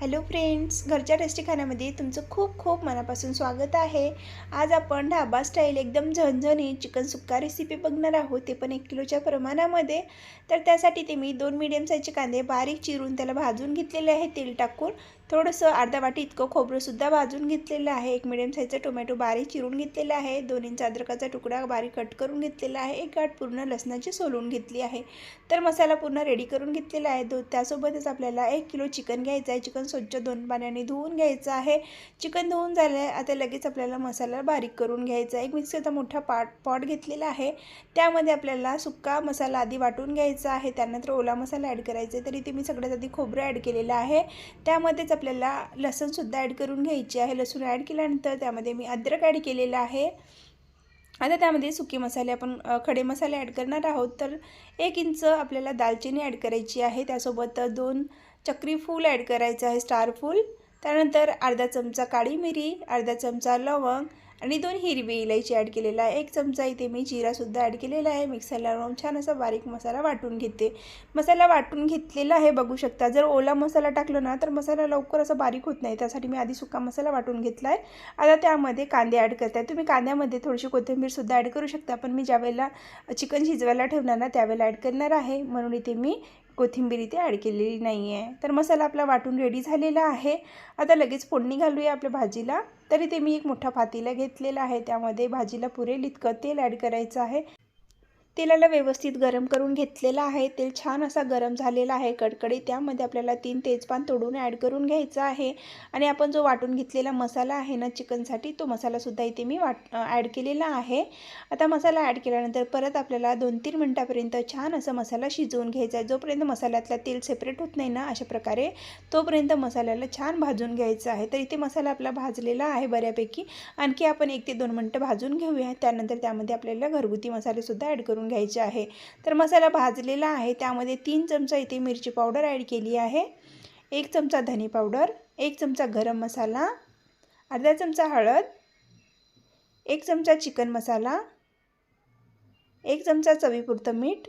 Hello friends घरच्या tasty खाण्यामध्ये तुमचं खूप खूप मनापासून स्वागत आहे. आज आपण ढाबा स्टाईल एकदम झणझणी चिकन सुक्का रेसिपी बघणार आहोत. ते पण एक किलोच्या प्रमाणामध्ये. तर त्यासाठी ते मी दोन मिडियम साईजचे कांदे बारीक चिरून त्याला भाजून घेतलेले आहे तेल टाकून. थोडंसं अर्धा वाटी इतकं खोबरंसुद्धा भाजून घेतलेलं आहे. एक मिडियम साईजचा टोमॅटो बारीक चिरून घेतलेला आहे. दोन इंच अद्रकाचा तुकडा बारीक कट करून घेतलेला आहे. एक गाठ पूर्ण लसणाची सोलून घेतली आहे. तर मसाला पूर्ण रेडी करून घेतलेला आहे. दो त्यासोबतच आपल्याला एक किलो चिकन घ्यायचं आहे. चिकन स्वच्छ दोन पाण्याने धुवून घ्यायचं आहे. चिकन धुवून झालं आहे आता लगेच आपल्याला मसाला बारीक करून घ्यायचा आहे. एक मिक्सरचा मोठा पाट पॉट घेतलेला आहे. त्यामध्ये आपल्याला सुक्का मसाला आधी वाटून घ्यायचा आहे. त्यानंतर ओला मसाला ॲड करायचा आहे. तर इथे मी सगळ्यात आधी खोबरं ॲड केलेलं आहे. त्यामध्येच आपल्याला लसूणसुद्धा ॲड करून घ्यायची आहे. लसूण ॲड केल्यानंतर त्यामध्ये मी अद्रक ॲड केलेलं आहे. आता त्यामध्ये सुके मसाले आपण खडे मसाले ॲड करणार आहोत. तर एक इंच आपल्याला दालचिनी ॲड करायची आहे. त्यासोबत दोन चक्री फूल ॲड करायचं आहे स्टार फूल. त्यानंतर अर्धा चमचा काळी मिरी अर्धा चमचा लवंग आणि दोन हिरवी इलायची ॲड केलेला आहे. एक चमचा इथे मी जिरासुद्धा ॲड केलेला आहे. मिक्सरला लावून छान असा बारीक मसाला वाटून घेते. मसाला वाटून घेतलेला आहे बघू शकता. जर ओला मसाला टाकलो ना तर मसाला लवकर असं बारीक होत नाही. त्यासाठी मी आधी सुका मसाला वाटून घेतला आहे आता त्यामध्ये कांदे ॲड करताय. तुम्ही कांद्यामध्ये थोडीशी कोथिंबीरसुद्धा ॲड करू शकता. पण मी ज्यावेळेला चिकन शिजवायला ठेवणार ना त्यावेळेला ॲड करणार आहे. म्हणून इथे मी कोथिंबीर इथे ॲड केलेली नाही आहे तर मसाला आपला वाटून रेडी झालेला आहे. आता लगेच फोडणी घालूया आपल्या भाजीला. तर इथे मी एक मोठा पातेला घेतलेला आहे. त्यामध्ये भाजीला पुरेल इतकं तेल ॲड करायचं आहे. तेलाला व्यवस्थित गरम करून घेतलेलं आहे. तेल छान असा गरम झालेला आहे. कडकडी त्यामध्ये आपल्याला तीन तेजपान तोडून ॲड करून घ्यायचा आहे. आणि आपण जो वाटून घेतलेला मसाला आहे ना चिकनसाठी तो मसालासुद्धा इथे मी वाट ॲड केलेला आहे. आता मसाला ॲड केल्यानंतर परत आपल्याला दोन तीन मिनटापर्यंत छान असा मसाला शिजवून घ्यायचा आहे. जोपर्यंत मसाल्यातला तेल सेपरेट होत नाही ना अशा प्रकारे तोपर्यंत मसाल्याला छान भाजून घ्यायचं आहे. तर इथे मसाला आपला भाजलेला आहे बऱ्यापैकी. आणखी आपण एक ते दोन मिनटं भाजून घेऊया. त्यानंतर त्यामध्ये आपल्याला घरगुती मसालेसुद्धा ॲड करून घ्यायचे आहे. तर मसाला भाजलेला आहे. त्यामध्ये तीन चमचा इथे मिरची पावडर ॲड केली आहे. एक चमचा धने पावडर एक चमचा गरम मसाला अर्धा चमचा हळद एक चमचा चिकन मसाला एक चमचा चवीपुरतं मीठ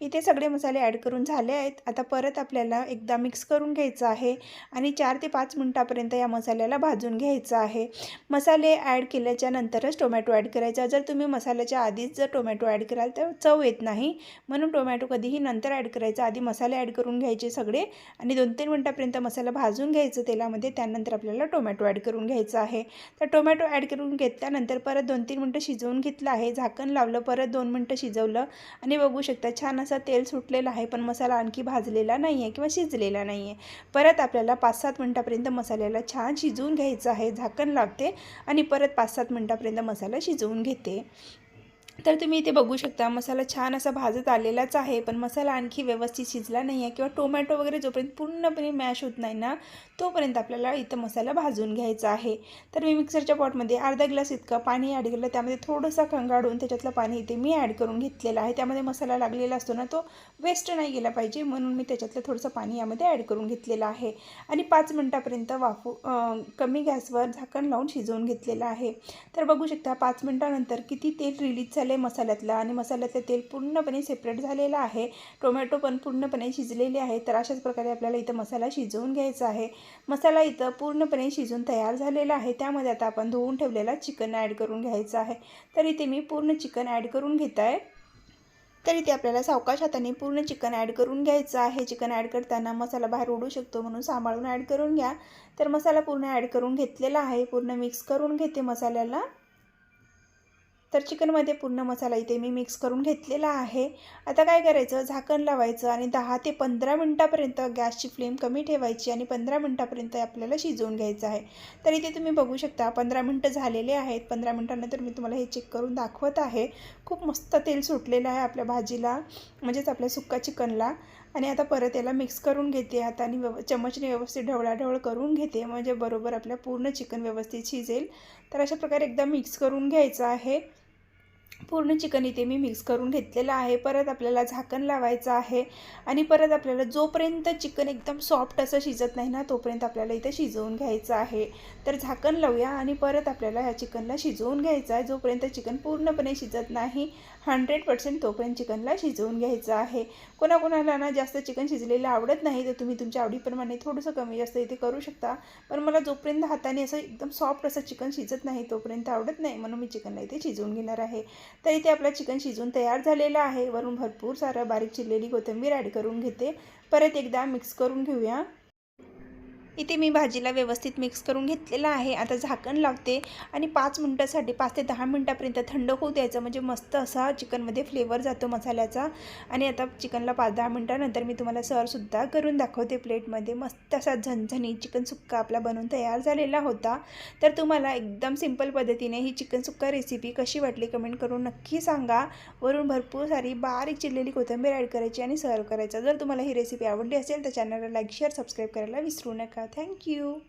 इथे सगळे मसाले ॲड करून झाले आहेत. आता परत आपल्याला एकदा मिक्स करून घ्यायचं आहे आणि चार ते पाच मिनटापर्यंत या मसाल्याला भाजून घ्यायचं आहे. मसाले ॲड केल्याच्या नंतरच टोमॅटो ॲड करायचा. जर तुम्ही मसाल्याच्या आधीच जर टोमॅटो ॲड कराल तर चव येत नाही. म्हणून टोमॅटो कधीही नंतर ॲड करायचा. आधी मसाले ॲड करून घ्यायचे सगळे आणि दोन तीन मिनटापर्यंत मसाला भाजून घ्यायचं तेलामध्ये. त्यानंतर आपल्याला टोमॅटो ॲड करून घ्यायचं आहे. तर टोमॅटो ॲड करून घेतल्यानंतर परत दोन तीन मिनटं शिजवून घेतलं आहे. झाकण लावलं परत दोन मिनटं शिजवलं आणि बघू शकता छान असा तेल सुटलेला आहे पण मसाला आणखी भाजलेला नाही आहे किंवा शिजलेला नाही आहे परत आपल्याला पाच सात मिनटापर्यंत मसाल्याला छान शिजवून घ्यायचं आहे. झाकण लावते आणि परत पाच सात मिनटापर्यंत मसाला शिजवून घेते. तर तुम्ही इथे बघू शकता मसाला छान असा भाजत आलेलाच आहे पण मसाला आणखी व्यवस्थित शिजला नाही आहे किंवा टोमॅटो वगैरे जोपर्यंत पूर्णपणे मॅश होत नाही ना तोपर्यंत आपल्याला इथं मसाला भाजून घ्यायचा आहे. तर मी मिक्सरच्या पॉटमध्ये अर्धा ग्लास इतकं पाणी ॲड केलं त्यामध्ये थोडंसं खंगाडून त्याच्यातलं पाणी इथे मी ॲड करून घेतलेलं आहे. त्यामध्ये मसाला लागलेला असतो ना तो वेस्ट नाही गेला पाहिजे म्हणून मी त्याच्यातलं थोडंसं पाणी यामध्ये ॲड करून घेतलेलं आहे. आणि पाच मिनटापर्यंत वाफू कमी गॅसवर झाकण लावून शिजवून घेतलेलं आहे. तर बघू शकता पाच मिनटानंतर किती तेल रिलीज झालं आहे मसाल्यातलं आणि मसाल्यातलं तेल पूर्णपणे सेपरेट झालेलं आहे. टोमॅटो पण पूर्णपणे शिजलेले आहे. तर अशाच प्रकारे आपल्याला इथं मसाला शिजवून घ्यायचा आहे. मसाला इथं पूर्णपणे शिजून तयार झालेला आहे. त्यामध्ये आता आपण धुवून ठेवलेला चिकन ॲड करून घ्यायचं आहे. तर इथे मी पूर्ण चिकन ॲड करून घेत आहे तर इथे आपल्याला सावकाश हाताने पूर्ण चिकन ॲड करून घ्यायचं आहे. चिकन ॲड करताना मसाला बाहेर उडू शकतो म्हणून सांभाळून ॲड करून घ्या. तर मसाला पूर्ण ॲड करून घेतलेला आहे. पूर्ण मिक्स करून घेते मसाल्याला. तर चिकनमध्ये पूर्ण मसाला इथे मी मिक्स करून घेतलेला आहे. आता काय करायचं? झाकण लावायचं आणि दहा ते पंधरा मिनटापर्यंत गॅसची फ्लेम कमी ठेवायची आणि पंधरा मिनटापर्यंत आपल्याला शिजवून घ्यायचं आहे. तर इथे तुम्ही बघू शकता पंधरा मिनटं झालेले आहेत. पंधरा मिनटानंतर मी तुम्हाला हे चेक करून दाखवत आहे. खूप मस्त तेल सुटलेलं आहे आपल्या भाजीला म्हणजेच आपल्या सुक्का चिकनला. आणि आता परत याला मिक्स करून घेते. हाताने व्यव चमचने व्यवस्थित ढवळाढवळ करून घेते. म्हणजे बरोबर आपल्या पूर्ण चिकन व्यवस्थित शिजेल. तर अशा प्रकारे एकदा मिक्स करून घ्यायचं आहे. पूर्ण चिकन इथे मी मिक्स करून घेतलेलं आहे. परत आपल्याला झाकण लावायचं आहे. आणि परत आपल्याला जोपर्यंत चिकन एकदम सॉफ्ट असं शिजत नाही ना तोपर्यंत आपल्याला इथं शिजवून घ्यायचं आहे. तर झाकण लावूया आणि परत आपल्याला ह्या चिकनला शिजवून घ्यायचं आहे. जोपर्यंत चिकन पूर्णपणे शिजत नाही हंड्रेड पर्सेंट तोपर्यंत चिकनला शिजवून घ्यायचं आहे. कोणाकोणाला ना जास्त चिकन शिजलेलं आवडत नाही तर तुम्ही तुमच्या आवडीप्रमाणे थोडंसं कमी जास्त इथे करू शकता. पण मला जोपर्यंत हाताने असं एकदम सॉफ्ट असं चिकन शिजत नाही तोपर्यंत आवडत नाही म्हणून मी चिकनला इथे शिजवून घेणार आहे. तर इथे आपलं चिकन शिजून तयार झालेलं आहे. वरून भरपूर सारं बारीक चिरलेली कोथिंबीर ॲड करून घेते. परत एकदा मिक्स करून घेऊया. इथे मी भाजीला व्यवस्थित मिक्स करून घेतलेलं आहे. आता झाकण लावते आणि पाच मिनटासाठी पाच ते दहा मिनटापर्यंत थंड होऊ द्यायचं. म्हणजे मस्त असा चिकनमध्ये फ्लेवर जातो मसाल्याचा. आणि आता चिकनला पाच दहा मिनटानंतर मी तुम्हाला सरसुद्धा करून दाखवते प्लेटमध्ये. मस्त असा झणझणी चिकन सुक्का आपला बनवून तयार झालेला होता. तर तुम्हाला एकदम सिंपल पद्धतीने ही चिकन सुक्का रेसिपी कशी वाटली कमेंट करून नक्की सांगा. वरून भरपूर सारी बारीक चिरलेली कोथिंबीर ॲड करायची आणि सर्व करायचा. जर तुम्हाला ही रेसिपी आवडली असेल तर चॅनलला लाईक शेअर सबस्क्राईब करायला विसरू नका. Thank you.